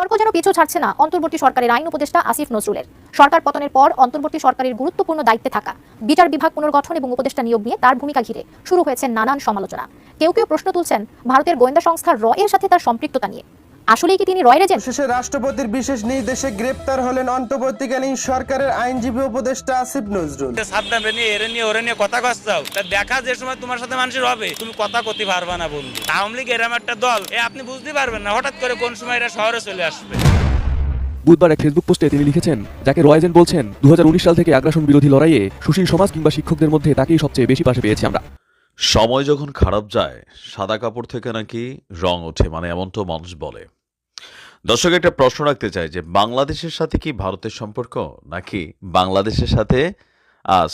তর্ক যেন পিছু ছাড়ছে না অন্তর্বর্তী সরকারের আইন উপদেষ্টা আসিফ নজরুলের। সরকার পতনের পর অন্তর্বর্তী সরকারের গুরুত্বপূর্ণ দায়িত্বে থাকা, বিচার বিভাগ পুনর্গঠন এবং উপদেষ্টা নিয়োগ নিয়ে তার ভূমিকা ঘিরে শুরু হয়েছে নানান সমালোচনা। কেউ কেউ প্রশ্ন তুলছেন, ভারতের গোয়েন্দা সংস্থা র এর সাথে তার সম্পৃক্ততা নিয়ে। আসলেই কি তিনি রয়ের এজেন্ট শেষে রাষ্ট্রপতির বিশেষ নির্দেশে গ্রেপ্তার হলেন অন্তর্বর্তীকালীন সরকারের আইনজীবী উপদেষ্টা আসিফ নজরুল। সাবধান রে নিয়ে এরে নিয়ে ওরে নিয়ে কথা কচ্ছাও তা দেখা যে সময় তোমার সাথে মানুষের হবে। তুমি কথা করতে পারবা না বন্ধু। আওয়ামী লীগ এরম একটা দল এ আপনি বুঝতে পারবেন না হঠাৎ করে কোন সময় এরা শহরে চলে আসবে। বুধবার এক ফেসবুক পোস্টে তিনি লিখেছেন যাকে রয়েজেন বলছেন দু হাজার উনিশ সাল থেকে আগ্রাসন বিরোধী লড়াইয়ে সুশীল সমাজ কিংবা শিক্ষকদের মধ্যে তাকেই সবচেয়ে বেশি পাশে পেয়েছি আমরা। সময় যখন খারাপ যায় সাদা কাপড় থেকে নাকি রং ওঠে মানে এমন তো মানুষ বলে। দর্শক, একটা প্রশ্ন রাখতে চাই যে বাংলাদেশের সাথে কি ভারতের সম্পর্ক? নাকি বাংলাদেশের সাথে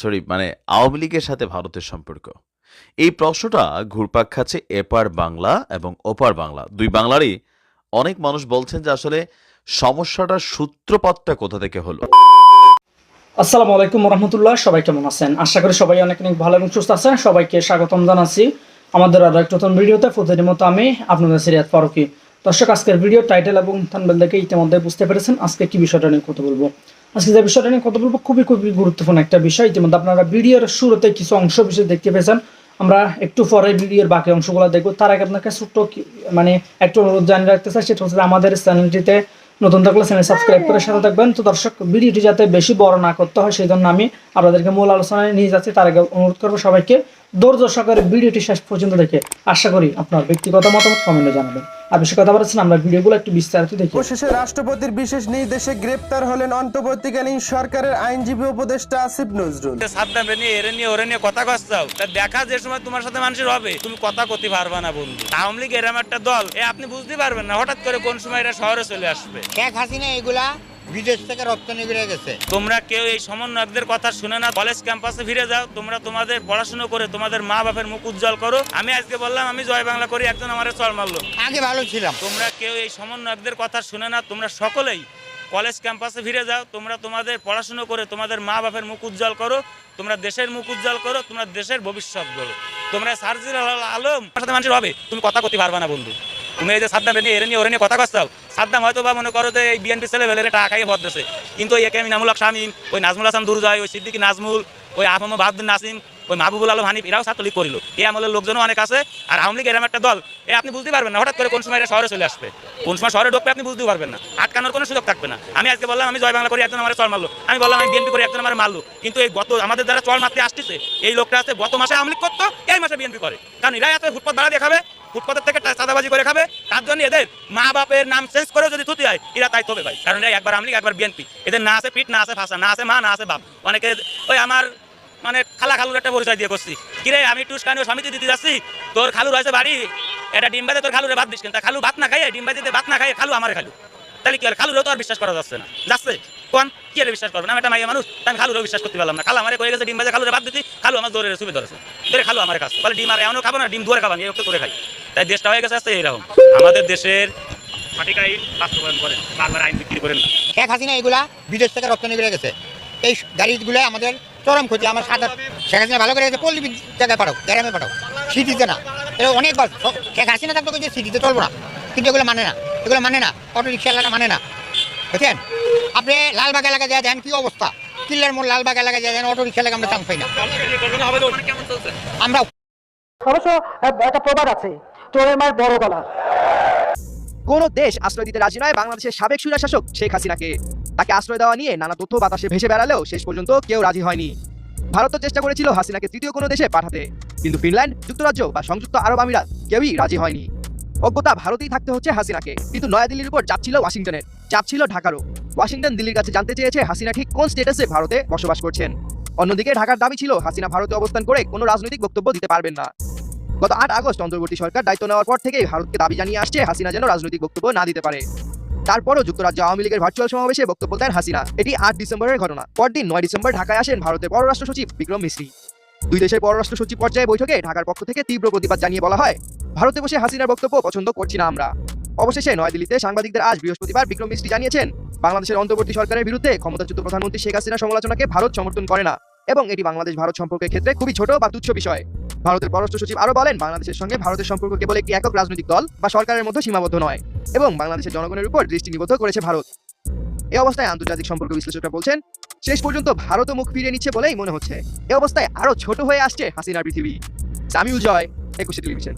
সরি মানে আওয়ামী লীগের সাথে ভারতের সম্পর্ক? এই প্রশ্নটা ঘুরপাক খাচ্ছে এপার বাংলা এবং ওপার বাংলা। দুই বাংলারই অনেক মানুষ বলছেন যে আসলে সমস্যাটার সূত্রপাতটা কোথা থেকে হলো? আসসালামু আলাইকুম রহমতুল্লাহ সবাই কেমন আছেন? আশা করি সবাই অনেক অনেক ভালো এবং সুস্থ আছেন। সবাইকে স্বাগতম জানাচ্ছি আমাদের আরও একটা নতুন ভিডিওতে। প্রতিদিন মতো আমি আপনাদের সিরিয়াত ফারুকি। দর্শক, আজকের ভিডিও টাইটেল এবং থানবেল দেখে ইতিমধ্যে বুঝতে পেরেছেন আজকে কি বিষয়টা নিয়ে কথা বলব। আজকে যে বিষয়টা নিয়ে কথা বলব খুবই খুবই গুরুত্বপূর্ণ একটা বিষয়। ইতিমধ্যে আপনারা ভিডিওর শুরুতে কিছু অংশ বিশেষ দেখতে পেয়েছেন। আমরা একটু পরে ভিডিওর বাকি অংশগুলো দেখব। তার আগে আপনাকে ছোট্ট মানে একটু অনুরোধ জানিয়ে রাখতে চাই, সেটা হচ্ছে আমাদের চ্যানেলটিতে নতুন থাকলে চ্যানেল সাবস্ক্রাইব করে সাথে থাকবেন। তো দর্শক ভিডিওটি যাতে বেশি বড় না করতে হয়, সেই জন্য আমি আপনাদেরকে মূল আলোচনায় নিয়ে যাচ্ছি। তার আগে অনুরোধ করব সবাইকে ধৈর্য সহকারে ভিডিওটি শেষ পর্যন্ত দেখে আশা করি আপনার ব্যক্তিগত মতামত কমেন্টে জানাবেন। আর বেশি কথা বলেছেন আমরা ভিডিওগুলো একটু বিস্তারিত দেখি। অবশেষে রাষ্ট্রপতির বিশেষ নির্দেশে গ্রেপ্তার হলেন অন্তর্বর্তীকালীন সরকারের আইনজীবী উপদেষ্টা আসিফ নজরুল। সাবধান নিয়ে এরে নিয়ে ওরে নিয়ে কথা কচ্ছাও তা দেখা যে সময় তোমার সাথে মানুষের হবে তুমি কথা করতে পারবা না বন্ধু। আওয়ামী লীগ এরম একটা দল এ আপনি বুঝতে পারবেন না হঠাৎ করে কোন সময় এরা শহরে চলে আসবে। শেখ হাসিনা এগুলা বিদেশ থেকে রপ্তানি করে গেছে। তোমরা কেউ এই সমন্বয়কদের কথা শুনে না কলেজ ক্যাম্পাসে ফিরে যাও তোমরা তোমাদের পড়াশোনা করে তোমাদের মা বাপের মুখ উজ্জ্বল করো। আমি আজকে বললাম আমি জয় বাংলা করি একজন আমার চল মারলো। আগে ভালো ছিলাম। তোমরা কেউ এই সমন্বয়কদের কথা শুনে না তোমরা সকলেই কলেজ ক্যাম্পাসে ফিরে যাও তোমরা তোমাদের পড়াশোনা করে তোমাদের মা বাপের মুখ উজ্জ্বল করো তোমরা দেশের মুখ উজ্জ্বল করো তোমরা দেশের ভবিষ্যৎ বলো তোমরা সার্জির আলম সাথে মানুষের হবে তুমি কথা করতে পারবা না বন্ধু। তুমি এই যে সাদ্দাম নিয়ে এরে নিয়ে, ওরে নিয়ে কথা কচ্ছাও সাদ্দাম হয়তো বা মনে করো যে এই বিএনপি ছেলে বেলে টাকা খাইয়ে ভর দিছে। কিন্তু ওই একে নামুল শামীম, ওই নাজমুল হাসান দুরজয় ওই সিদ্দিকি নাজমুল, ওই আহম বাহাদুর নাসিম, ওই মাহবুবুল আলম হানিফ, এরাও ছাত্রলীগ করিল। এই আমলের লোকজনও অনেক আছে, আর আওয়ামী লীগ এরম একটা দল, এ আপনি বুঝতে পারবেন না, হঠাৎ করে কোন সময় শহরে চলে আসবে। কোন সময় শহরে ঢুকবে আপনি বুঝতে পারবেন না। আটকানোর কোনো সুযোগ থাকবে না। আমি আজকে বললাম, আমি জয় বাংলা করি, একজন আমার চল মারলো। আমি বললাম, আমি বিএনপি করি, একজন আমার মারলো। কিন্তু এই গত, আমাদের যারা চল মারতে আসতেছে, এই লোকটা আছে, গত মাসে আওয়ামী লীগ করতো, এই মাসে বিএনপি করে। কারণ এরাই এত ফুটপাত ভাড়া দেখাবে ফুটপাতের থেকে চাঁদাবাজি করে খাবে, তার জন্য এদের মা বাপের নাম চেঞ্জ করে যদি থুতি হয়, এরা তাই তবে ভাই। কারণ একবার আমলিগ একবার বিএনপি। এদের না আছে পিঠ, না আছে ফাঁসা না আছে মা, না আছে বাপ। অনেকে ওই আমার মানে খালা খালুর একটা পরিচয় দিয়ে করছি। কিরে, আমি টুসকানি সমিতি দিতে যাচ্ছি, তোর খালু রয়েছে বাড়ি, এটা ডিম বাজে, তোর খালুরে ভাত দিস কিন্তু। খালু ভাত না খাইয়ে, ডিম বাজিতে ভাত না খাইয়ে খালু আমার খালু তাহলে কি খালুরেও তো আর বিশ্বাস করা যাচ্ছে না। যাচ্ছে? কোন? কি বিশ্বাস না? একটা মাইয়া মানুষ খালুরেও বিশ্বাস করতে পারলাম না। আমারে কয়ে গেছে, ডিম খালুরে দিচ্ছি খালু আমার দৌড়ে ধরেছে। ধরে আমার কাছে। ডিম আর খাব না, ডিম দুয়ারে এই করে খাই। তাই দেশটা হয়ে গেছে আমাদের দেশের বাস্তবায়ন করেন বারবার আইন বিক্রি করেন না। এগুলা বিদেশ থেকে রপ্তানি করে গেছে। এই গাড়িগুলো আমাদের চরম ক্ষতি, আমার সাদা শেখ হাসিনা ভালো করে গেছে, পল্লী জায়গায় পাঠাও, গ্রামে পাঠাও, সিটিতে না। এটা অনেকবার শেখ হাসিনা থাকতো যে সিটিতে চলবো না? কিন্তু এগুলো মানে না, এগুলো মানে না অটো রিক্সা মানে না। বুঝছেন আপনি লালবাগ এলাকায় যায় দেন কি অবস্থা? কিল্লার মোড় লালবাগ এলাকায় যায় দেন অটো রিক্সা এলাকা আমরা চান্স পাই না। আমরা অবশ্য একটা প্রবাদ আছে চোরের মার বড় গলা। কোন দেশ আশ্রয় দিতে রাজি নয় বাংলাদেশের সাবেক সুরা শাসক শেখ হাসিনাকে। তাকে আশ্রয় দেওয়া নিয়ে নানা তথ্য বাতাসে ভেসে বেড়ালেও শেষ পর্যন্ত কেউ রাজি হয়নি। ভারত তো চেষ্টা করেছিল হাসিনাকে তৃতীয় কোনো দেশে পাঠাতে। কিন্তু ফিনল্যান্ড যুক্তরাজ্য বা সংযুক্ত আরব আমিরাত কেউই রাজি হয়নি। অজ্ঞতা ভারতেই থাকতে হচ্ছে হাসিনাকে। কিন্তু নয়াদিল্লির উপর চাপ ছিল ওয়াশিংটনের। চাপ ছিল ঢাকারও। ওয়াশিংটন দিল্লির কাছে জানতে চেয়েছে হাসিনা ঠিক কোন স্টেটাসে ভারতে বসবাস করছেন। অন্যদিকে ঢাকার দাবি ছিল, হাসিনা ভারতে অবস্থান করে কোনো রাজনৈতিক বক্তব্য দিতে পারবেন না। গত আট আগস্ট অন্তর্বর্তী সরকার দায়িত্ব নেওয়ার পর থেকেই ভারতকে দাবি জানিয়ে আসছে হাসিনা যেন রাজনৈতিক বক্তব্য না দিতে পারে। তারপরও যুক্তরাজ্য আওয়ামী লীগের ভার্চুয়াল সমাবেশে বক্তব্য দেন হাসিনা। এটি আট ডিসেম্বরের ঘটনা। পরদিন নয় ডিসেম্বর ঢাকায় আসেন ভারতের পররাষ্ট্র সচিব বিক্রম মিশ্রি দুই দেশের পররাষ্ট্র সচিব পর্যায়ে বৈঠকে ঢাকার পক্ষ থেকে তীব্র প্রতিবাদ জানিয়ে বলা হয়, ভারতে বসে হাসিনার বক্তব্য পছন্দ করছি না আমরা। অবশেষে নয়াদিল্লিতে সাংবাদিকদের আজ বৃহস্পতিবার বিক্রম মিশ্রি জানিয়েছেন, বাংলাদেশের অন্তর্বর্তী সরকারের বিরুদ্ধে ক্ষমতাচ্যুত প্রধানমন্ত্রী শেখ হাসিনার সমালোচনাকে ভারত সমর্থন করে না এবং এটি বাংলাদেশ ভারত সম্পর্কের ক্ষেত্রে খুবই ছোট বা তুচ্ছ বিষয়। ভারতের পররাষ্ট্র সচিব আরও বলেন, বাংলাদেশের সঙ্গে ভারতের সম্পর্ক কেবল একটি একক রাজনৈতিক দল বা সরকারের মধ্যে সীমাবদ্ধ নয় এবং বাংলাদেশের জনগণের উপর দৃষ্টি নিবদ্ধ করেছে ভারত। এই অবস্থায় আন্তর্জাতিক সম্পর্ক বিশ্লেষকরা বলছেন শেষ পর্যন্ত ভারতও মুখ ফিরিয়ে নিচ্ছে বলেই মনে হচ্ছে। এই অবস্থায় আরও ছোট হয়ে আসছে হাসিনার পৃথিবী। সামিউল জয়, একুশে টেলিভিশন।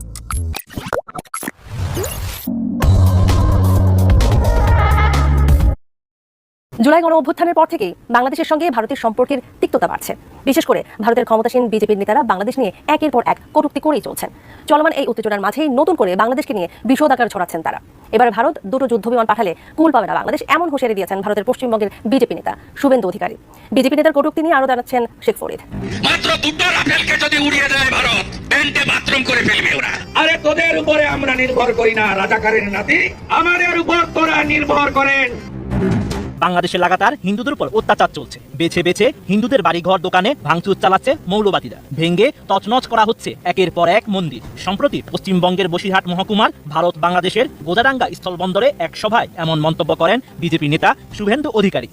জুলাই গণ অভ্যুত্থানের পর থেকেই বাংলাদেশের সঙ্গে ভারতের সম্পর্কের তিক্ততা বাড়ছে। বিশেষ করে ভারতের ক্ষমতাসীন বিজেপির নেতারা বাংলাদেশ নিয়ে একের পর এক কটূক্তি করেই চলছেন। চলমান এই উত্তেজনার মাঝেই নতুন করে বাংলাদেশকে নিয়ে বিষোদাকার ছড়াচ্ছেন তারা। এবার ভারত দুটো যুদ্ধ বিমান পাঠালে কুল পাবে না বাংলাদেশ এমন হুঁশিয়ারি দিয়েছেন ভারতের পশ্চিমবঙ্গের বিজেপি নেতা শুভেন্দু অধিকারী। বিজেপি নেতার কটূক্তি নিয়ে আরও জানাচ্ছেন শেখ ফরিদ। মাত্র দুটো রাফেলকে যদি উড়িয়ে দেয় ভারত প্যান্টে বাথরুম করে ফেলবে ওরা। আরে তোদের উপরে আমরা নির্ভর করি না রাজাকারের নাতি। আমাদের উপর তোরা নির্ভর করেন। বাংলাদেশে লাগাতার হিন্দুদের উপর অত্যাচার চলছে। বেছে বেছে হিন্দুদের বাড়িঘর, দোকানে ভাঙচুর চালাচ্ছে মৌলবাদীরা। ভেঙ্গে তছনছ করা হচ্ছে একের পর এক মন্দির। সম্প্রতি পশ্চিমবঙ্গের বসিরহাট মহকুমার ভারত বাংলাদেশের গোজাডাঙ্গা স্থলবন্দরে এক সভায় এমন মন্তব্য করেন বিজেপি নেতা শুভেন্দু অধিকারী।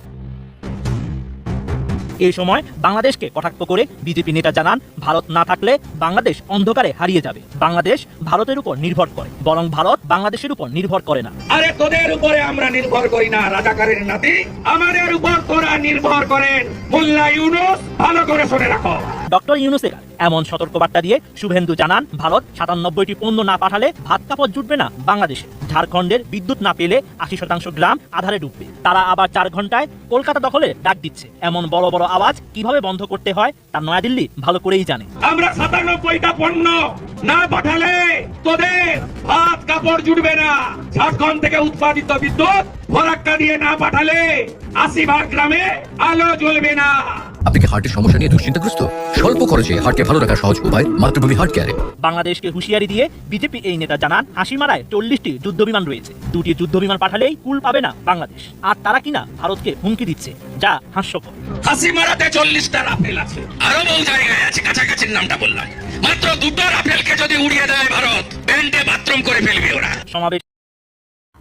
এই সময় বাংলাদেশকে কটাক্ষ করে বিজেপি নেতা জানান, ভারত না থাকলে বাংলাদেশ অন্ধকারে হারিয়ে যাবে। বাংলাদেশ ভারতের উপর নির্ভর করে, বরং ভারত বাংলাদেশের উপর নির্ভর করে না। আরে তোদের উপরে আমরা নির্ভর করি না, রাজাকারের নাতি। আমাদের উপর তোরা নির্ভর করেন। মোল্লা ইউনুস, ভালো করে শুনে রাখো। ডক্টর ইউনুসের এমন সতর্কবার্তা দিয়ে শুভেন্দু জানান, ভারত সাতানব্বইটি পণ্য না পাঠালে ভাত কাপড় জুটবে না বাংলাদেশে। ঝাড়খণ্ডের বিদ্যুৎ না পেলে আশি শতাংশ গ্রাম আধারে ডুববে। তারা আবার চার ঘন্টায় কলকাতা দখলে ডাক দিচ্ছে। এমন বড় বড় আওয়াজ কীভাবে বন্ধ করতে হয় তা নয়াদিল্লি ভালো করেই জানে। আমরা সাতানব্বইটা পণ্য না পাঠালে তোদের ভাত কাপড় জুটবে না। ঝাড়খণ্ড থেকে উৎপাদিত বিদ্যুৎ ফরাক্কা দিয়ে না পাঠালে আশি ভাগ গ্রামে আলো জ্বলবে না। আপনি কি হার্টের সমস্যা নিয়ে দুশ্চিন্তাগ্রস্ত? স্বল্প খরচে হার্টকে ভালো রাখার সহজ উপায় মাতৃভূমি হার্ট কেয়ারে। বাংলাদেশকে হুঁশিয়ারি দিয়ে বিজেপি এই নেতা জানান হাসিমারায় চল্লিশটি যুদ্ধবিমান রয়েছে। দুটি যুদ্ধবিমান পাঠালেই কুল পাবে না বাংলাদেশ। আর তারা কিনা ভারতকে হুমকি দিচ্ছে যা হাস্যকর। হাসি মারাতে চল্লিশটা রাফেল আছে। আরও বহু জায়গায় আছে কাছাকাছির নামটা বললাম। মাত্র দুটো রাফেলকে যদি উড়িয়ে দেয় ভারত প্যান্টে বাথরুম করে ফেলবে ওরা। সমাবেশ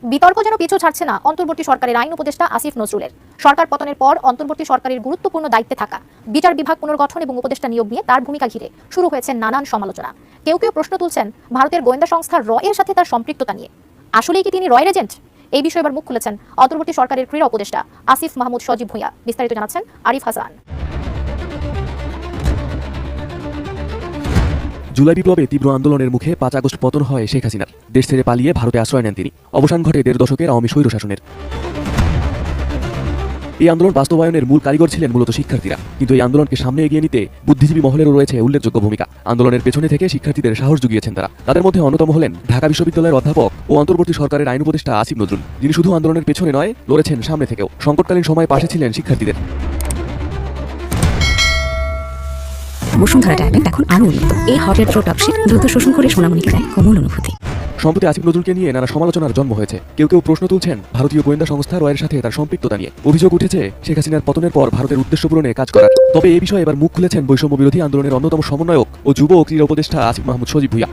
বিতর্ক যেন পিছু ছাড়ছে না অন্তর্বর্তী সরকারের আইন উপদেষ্টা আসিফ নজরুলের। সরকার পতনের পর অন্তর্বর্তী সরকারের গুরুত্বপূর্ণ দায়িত্বে থাকা বিচার বিভাগ পুনর্গঠন এবং উপদেষ্টা নিয়োগ নিয়ে তার ভূমিকা ঘিরে শুরু হয়েছে নানান সমালোচনা। কেউ কেউ প্রশ্ন তুলছেন, ভারতের গোয়েন্দা সংস্থা র এর সাথে তার সম্পৃক্ততা নিয়ে। আসলেই কি তিনি রয়ের এজেন্ট? এই বিষয়ে এবার মুখ খুলেছেন অন্তর্বর্তী সরকারের ক্রীড়া উপদেষ্টা আসিফ মাহমুদ সজীব ভুঁইয়া। বিস্তারিত জানাচ্ছেন আরিফ হাসান। জুলাই বিপ্লবে তীব্র আন্দোলনের মুখে পাঁচ আগস্ট পতন হয় শেখ হাসিনার। দেশ ছেড়ে পালিয়ে ভারতে আশ্রয় নেন তিনি। অবসান ঘটে দেড় দশকের আওয়ামী স্বৈরশাসনের এই আন্দোলন বাস্তবায়নের মূল কারিগর ছিলেন মূলত শিক্ষার্থীরা। কিন্তু এই আন্দোলনকে সামনে এগিয়ে নিতে বুদ্ধিজীবী মহলেরও রয়েছে উল্লেখযোগ্য ভূমিকা। আন্দোলনের পেছনে থেকে শিক্ষার্থীদের সাহস জুগিয়েছেন তারা। তাদের মধ্যে অন্যতম হলেন ঢাকা বিশ্ববিদ্যালয়ের অধ্যাপক ও অন্তর্বর্তী সরকারের আইন উপদেষ্টা আসিফ নজরুল। যিনি শুধু আন্দোলনের পেছনে নয়, লড়েছেন সামনে থেকেও। সংকটকালীন সময় পাশে ছিলেন শিক্ষার্থীদের। বসুন্ধরা এখন উন্নত। এই হটের দ্রুত শোষণ করে সোনামণিকে দেয় কোমল অনুভূতি। সম্প্রতি আসিফ নজরুলকে নিয়ে নানা সমালোচনার জন্ম হয়েছে। কেউ কেউ প্রশ্ন তুলছেন, ভারতীয় গোয়েন্দা সংস্থা রয়ের সাথে তার সম্পৃক্ততা নিয়ে। অভিযোগ উঠেছে, শেখ হাসিনার পতনের পর ভারতের উদ্দেশ্য পূরণে কাজ করার। তবে বিষয়ে এবার মুখ খুলেছেন বৈষম্য বিরোধী আন্দোলনের অন্যতম সমন্বয়ক ও যুব ও ক্রীড়া উপদেষ্টা আসিফ মাহমুদ সজীব ভুইয়া।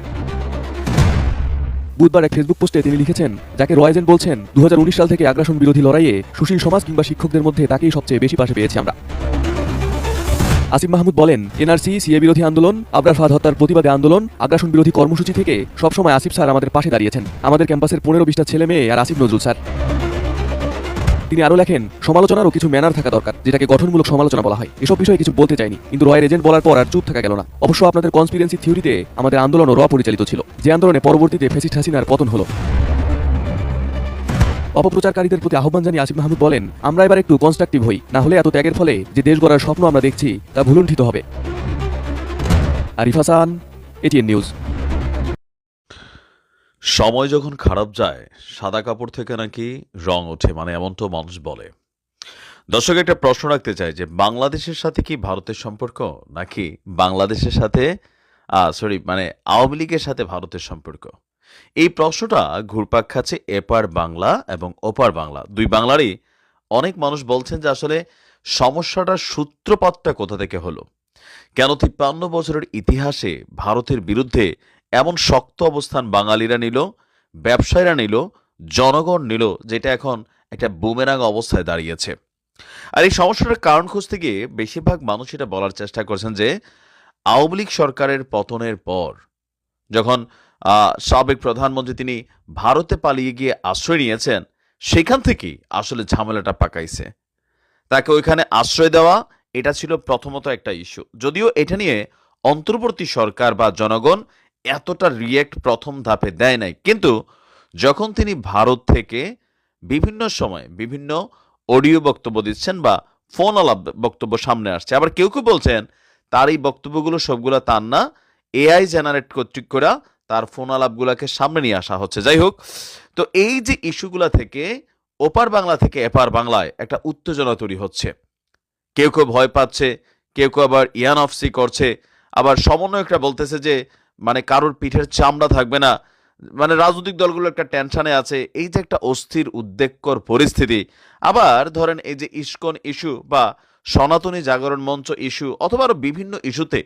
বুধবার এক ফেসবুক পোস্টে তিনি লিখেছেন, যাকে রয়েজেন বলছেন দু হাজার উনিশ সাল থেকে আগ্রাসন বিরোধী লড়াইয়ে সুশীল সমাজ কিংবা শিক্ষকদের মধ্যে তাকেই সবচেয়ে বেশি পাশে পেয়েছি আমরা। আসিফ মাহমুদ বলেন, এনআরসি, সিএ বিরোধী আন্দোলন, আবরার ফাদ হত্যার প্রতিবাদে আন্দোলন, আগ্রাসন বিরোধী কর্মসূচি থেকে সবসময় আসিফ স্যার আমাদের পাশে দাঁড়িয়েছেন। আমাদের ক্যাম্পাসের পনেরো বিশটা ছেলে মেয়ে আর আসিফ নজরুল স্যার। তিনি আরও লেখেন সমালোচনারও কিছু ম্যানার থাকা দরকার, যেটাকে গঠনমূলক সমালোচনা বলা হয়। এসব বিষয়ে কিছু বলতে চাইনি, কিন্তু রয়ের এজেন্ট বলার পর আর চুপ থাকা গেল না। অবশ্য আপনাদের কনস্পিরেন্সি থিওরিতে আমাদের আন্দোলনও র পরিচালিত ছিল। যে আন্দোলনে পরবর্তীতে ফেসিস্ট হাসিনার পতন হলো। অপপ্রচারকারীদের প্রতি আহ্বান জানিয়ে আসিফ মাহমুদ বলেন, আমরা এবার একটু কনস্ট্রাকটিভ হই, না হলে এত ত্যাগের ফলে যে দেশ গড়ার স্বপ্ন আমরা দেখছি, তা ভুলুণ্ঠিত হবে। আরিফ হাসান এটিএন নিউজ। সময় যখন খারাপ যায়, সাদা কাপড় থেকে নাকি রং ওঠে মানে এমন তো মানুষ বলে। দর্শক, একটা প্রশ্ন রাখতে চাই যে, বাংলাদেশের সাথে কি ভারতের সম্পর্ক, নাকি বাংলাদেশের সাথে সরি মানে আওয়ামী লীগের সাথে ভারতের সম্পর্ক? এই প্রশ্নটা ঘুরপাক খাচ্ছে এপার বাংলা এবং ওপার বাংলা। দুই বাংলারই অনেক মানুষ বলছেন যে আসলে সমস্যাটার সূত্রপাতটা কোথা থেকে হলো? কেন তিপ্পান্ন বছরের ইতিহাসে ভারতের বিরুদ্ধে এমন শক্ত অবস্থান বাঙালিরা নিল, ব্যবসায়ীরা নিল, জনগণ নিল, যেটা এখন একটা বুমেরাং অবস্থায় দাঁড়িয়েছে? আর এই সমস্যাটার কারণ খুঁজতে গিয়ে বেশিরভাগ মানুষ এটা বলার চেষ্টা করছেন যে আওয়ামী লীগ সরকারের পতনের পর, যখন সাবেক প্রধানমন্ত্রী তিনি ভারতে পালিয়ে গিয়ে আশ্রয় নিয়েছেন, সেখান থেকেই আসলে ঝামেলাটা পাকাইছে। তাকে ওইখানে আশ্রয় দেওয়া, এটা ছিল প্রথমত একটা ইস্যু যদিও এটা নিয়ে অন্তর্বর্তী সরকার বা জনগণ এতটা রিয়েক্ট প্রথম ধাপে দেয় নাই, কিন্তু যখন তিনি ভারত থেকে বিভিন্ন সময় বিভিন্ন অডিও বক্তব্য দিচ্ছেন বা ফোন আলাপ বক্তব্য সামনে আসছে, আবার কেউ কেউ বলছেন, তার এই বক্তব্যগুলো সবগুলো তার না এআই জেনারেট কর্তৃক করা তার ফোন আলাপগুলোকে সামনে নিয়ে আসা হচ্ছে। যাই হোক তো এই যে ইস্যুগুলা থেকে ওপার বাংলা থেকে এপার বাংলায় একটা উত্তেজনা তৈরি হচ্ছে। কেউ কেউ ভয় পাচ্ছে, কেউ কেউ আবার ইয়ান অফসি করছে। আবার সমন্বয়করা বলতেছে যে মানে কারোর পিঠের চামড়া থাকবে না। মানে রাজনৈতিক দলগুলো একটা টেনশনে আছে। এই যে একটা অস্থির, উদ্বেগকর পরিস্থিতি। আবার ধরেন এই যে ইস্কন ইস্যু বা সনাতনী জাগরণ মঞ্চ ইস্যু অথবা আরও বিভিন্ন ইস্যুতে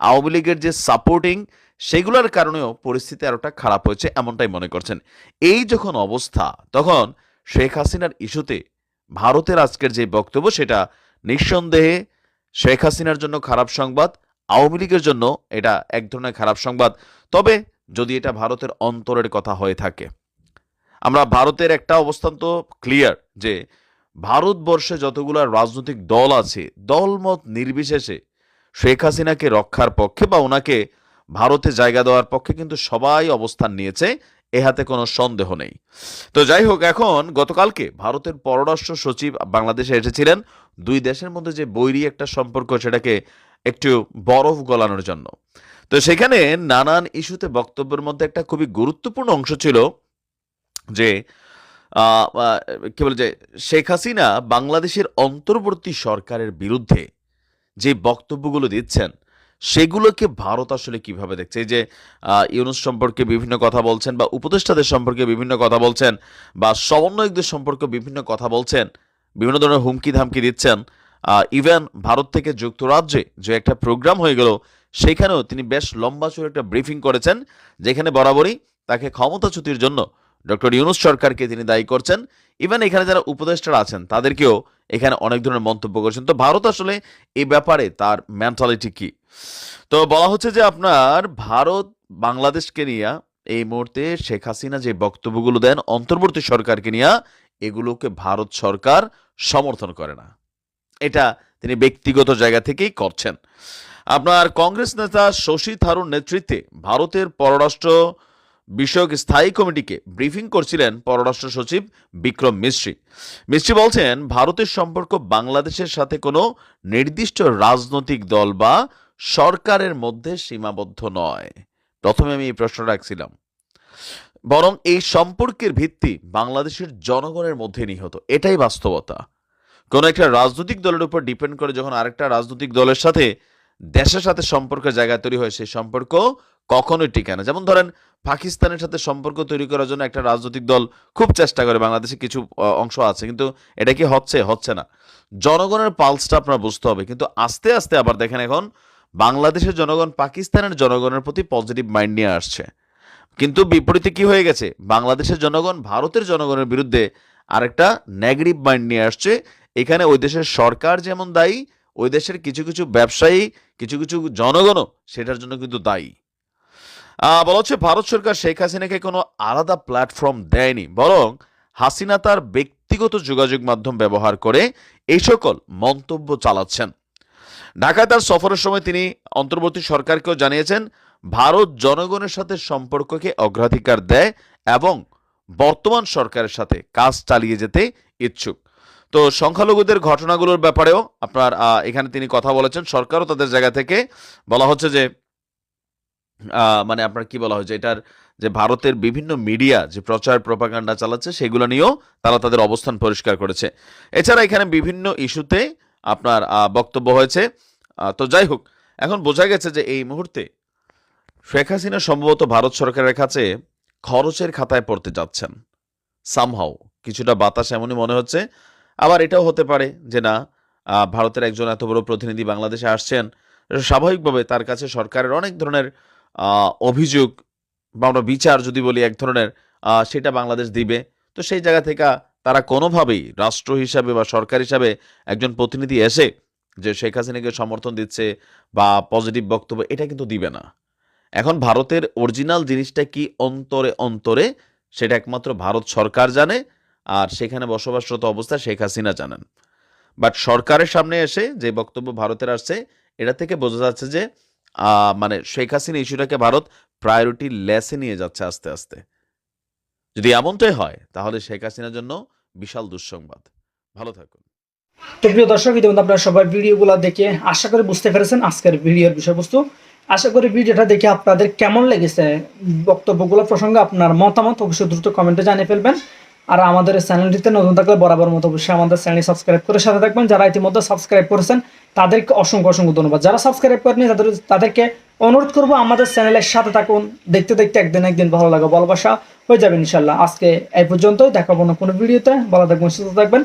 আওয়ামী লীগের যে সাপোর্টিং সেগুলোর কারণেও পরিস্থিতি আরোটা খারাপ হয়েছে এমনটাই মনে করছেন। এই যখন অবস্থা, তখন শেখ হাসিনার ইস্যুতে ভারতের আজকের যে বক্তব্য, সেটা নিঃসন্দেহে শেখ হাসিনার জন্য খারাপ সংবাদ, আওয়ামী লীগের জন্য এটা এক ধরনের খারাপ সংবাদ। তবে যদি এটা ভারতের অন্তরের কথা হয়ে থাকে, আমরা ভারতের একটা অবস্থান তো ক্লিয়ার যে ভারতবর্ষে যতগুলো রাজনৈতিক দল আছে, দলমত নির্বিশেষে শেখ হাসিনাকে রক্ষার পক্ষে বা ওনাকে ভারতে জায়গা দেওয়ার পক্ষে কিন্তু সবাই অবস্থান নিয়েছে, এ হাতে কোনো সন্দেহ নেই। তো যাই হোক, এখন গতকালকে ভারতের পররাষ্ট্র সচিব বাংলাদেশে এসেছিলেন। দুই দেশের মধ্যে যে বৈরী একটা সম্পর্ক, সেটাকে একটু বরফ গলানোর জন্য। তো সেখানে নানান ইস্যুতে বক্তব্যের মধ্যে একটা খুবই গুরুত্বপূর্ণ অংশ ছিল যে কি বলে যে, শেখ হাসিনা বাংলাদেশের অন্তর্বর্তী সরকারের বিরুদ্ধে যে বক্তব্যগুলো দিচ্ছেন সেগুলোকে ভারত আসলে কীভাবে দেখছে? এই যে ইউনুস সম্পর্কে বিভিন্ন কথা বলছেন বা উপদেষ্টাদের সম্পর্কে বিভিন্ন কথা বলছেন বা সমন্বয়কদের সম্পর্কে বিভিন্ন কথা বলছেন, বিভিন্ন ধরনের হুমকি ধামকি দিচ্ছেন ইভেন ভারত থেকে যুক্তরাজ্যে যে একটা প্রোগ্রাম হয়ে গেল, সেখানেও তিনি বেশ লম্বা চুর একটা ব্রিফিং করেছেন, যেখানে বরাবরই তাকে ক্ষমতাচ্যুতির জন্য ডক্টর ইউনুস সরকারকে তিনি দায়ী করছেন। ইভেন এখানে যারা উপদেষ্টারা আছেন, তাদেরকেও এখানে অনেক ধরনের মন্তব্য করছেন। তো ভারত আসলে এই ব্যাপারে তার মেন্টালিটি কি? তো বলা হচ্ছে যে আপনার ভারত বাংলাদেশকে নিয়ে এই মুহূর্তে শেখ হাসিনা যে বক্তব্যগুলো দেন, অন্তর্বর্তী সরকারকে নিয়ে এগুলোকে ভারত সরকার সমর্থন করে না। এটা তিনি ব্যক্তিগত জায়গা থেকেই করছেন। আপনার কংগ্রেস নেতা শশী থারুর নেতৃত্বে ভারতের পররাষ্ট্র বিষয়ক স্থায়ী কমিটিকে ব্রিফিং করছিলেন পররাষ্ট্র সচিব বিক্রম মিশ্রি মিশ্রি বলছেন, ভারতের সম্পর্ক বাংলাদেশের সাথে কোনো নির্দিষ্ট রাজনৈতিক দল বা সরকারের মধ্যে সীমাবদ্ধ নয়। প্রথমে আমি এই প্রশ্ন রাখছিলাম। বরং এই সম্পর্কের ভিত্তি বাংলাদেশের জনগণের মধ্যে নিহত। এটাই বাস্তবতা। কোনো একটা রাজনৈতিক দলের উপর ডিপেন্ড করে যখন আরেকটা রাজনৈতিক দলের সাথে, দেশের সাথে সম্পর্কের জায়গা তৈরি হয়, সেই সম্পর্ক কখনোই টিকে না। যেমন ধরেন, পাকিস্তানের সাথে সম্পর্ক তৈরি করার জন্য একটা রাজনৈতিক দল খুব চেষ্টা করে, বাংলাদেশে কিছু অংশ আছে, কিন্তু এটা কি হচ্ছে? হচ্ছে না। জনগণের পালসটা আপনার বুঝতে হবে, কিন্তু আস্তে আস্তে আবার দেখেন এখন, বাংলাদেশের জনগণ পাকিস্তানের জনগণের প্রতি পজিটিভ মাইন্ড নিয়ে আসছে। কিন্তু বিপরীতে কি হয়ে গেছে? বাংলাদেশের জনগণ ভারতের জনগণের বিরুদ্ধে আরেকটা নেগেটিভ মাইন্ড নিয়ে আসছে। এখানে ওই দেশের সরকার যেমন দায়ী, ওই দেশের কিছু কিছু ব্যবসায়ী, কিছু কিছু জনগণও সেটার জন্য কিন্তু দায়ী। বলা হচ্ছে ভারত সরকার শেখ হাসিনাকে কোনো আলাদা প্ল্যাটফর্ম দেয়নি, বরং হাসিনা তার ব্যক্তিগত যোগাযোগ মাধ্যম ব্যবহার করে এই সকল মন্তব্য চালাচ্ছেন। ঢাকায় তার সফরের সময় তিনি অন্তর্বর্তী সরকারকেও জানিয়েছেন, ভারত জনগণের সাথে সম্পর্ককে অগ্রাধিকার দেয় এবং বর্তমান সরকারের সাথে কাজ চালিয়ে যেতে ইচ্ছুক। তো সংখ্যালঘুদের ঘটনাগুলোর ব্যাপারেও আপনার এখানে তিনি কথা বলেছেন। সরকারও তাদের জায়গা থেকে বলা হচ্ছে যে মানে আপনার কি বলা হয়েছে এটার যে ভারতের বিভিন্ন মিডিয়া যে প্রচার প্রপাগান্ডা চালাচ্ছে, সেগুলো নিয়েও তারা তাদের অবস্থান পরিষ্কার করেছে। এছাড়া এখানে বিভিন্ন ইস্যুতে আপনার বক্তব্য হয়েছে। তো যাই হোক, এখন বোঝা গেছে যে এই মুহূর্তে শেখ হাসিনা সম্ভবত ভারত সরকারের কাছে খরচের খাতায় পড়তে যাচ্ছেন। সামহাও কিছুটা বাতাস এমনই মনে হচ্ছে। আবার এটাও হতে পারে যে না ভারতের একজন এত বড় প্রতিনিধি বাংলাদেশে আসছেন। স্বাভাবিকভাবে তার কাছে সরকারের অনেক ধরনের অভিযোগ বা আমরা বিচার যদি বলি এক ধরনের সেটা বাংলাদেশ দিবে। তো সেই জায়গা থেকে তারা কোনোভাবেই রাষ্ট্র হিসাবে বা সরকার হিসাবে একজন প্রতিনিধি এসে যে শেখ হাসিনাকে সমর্থন দিচ্ছে বা পজিটিভ বক্তব্য, এটা কিন্তু দিবে না। এখন ভারতের অরিজিনাল জিনিসটা কি অন্তরে অন্তরে, সেটা একমাত্র ভারত সরকার জানে আর সেখানে বসবাসরত অবস্থা শেখ হাসিনা জানেন। বাট সরকারের সামনে এসে যে বক্তব্য ভারতের আসছে, এটা থেকে বোঝা যাচ্ছে যে মানে শেখ হাসিনা ইস্যুটাকে ভারত প্রায়োরিটি লেসে নিয়ে যাচ্ছে আস্তে আস্তে। যদি এমনটাই হয়, তাহলে শেখ হাসিনার জন্য বিশাল দুঃসংবাদ। ভালো থাকুন। তো প্রিয় দর্শক, ইতিমধ্যে আপনারা সবাই ভিডিওগুলো দেখে আশা করি বুঝতে পেরেছেন আজকের ভিডিওর বিষয়বস্তু। আশা করি ভিডিওটা দেখে আপনাদের কেমন লেগেছে, বক্তব্যগুলো প্রসঙ্গে আপনার মতামত অবশ্যই দ্রুত কমেন্টে জানিয়ে ফেলবেন। আর আমাদের চ্যানেলটিতে নতুন থাকলে বরাবর মতো অবশ্যই আমাদের চ্যানেল সাবস্ক্রাইব করে সাথে থাকবেন। যারা ইতিমধ্যে সাবস্ক্রাইব করেছেন তাদেরকে অসংখ্য অসংখ্য ধন্যবাদ। যারা সাবস্ক্রাইব করেনি তাদের তাদেরকে অনুরোধ করব আমাদের চ্যানেলের সাথে থাকুন। দেখতে দেখতে একদিন একদিন ভালো লাগা ভালোবাসা হয়ে যাবে ইনশাল্লাহ আজকে এই পর্যন্তই। দেখাবো না কোনো ভিডিওতে। ভালো থাকবেন, সুস্থ থাকবেন।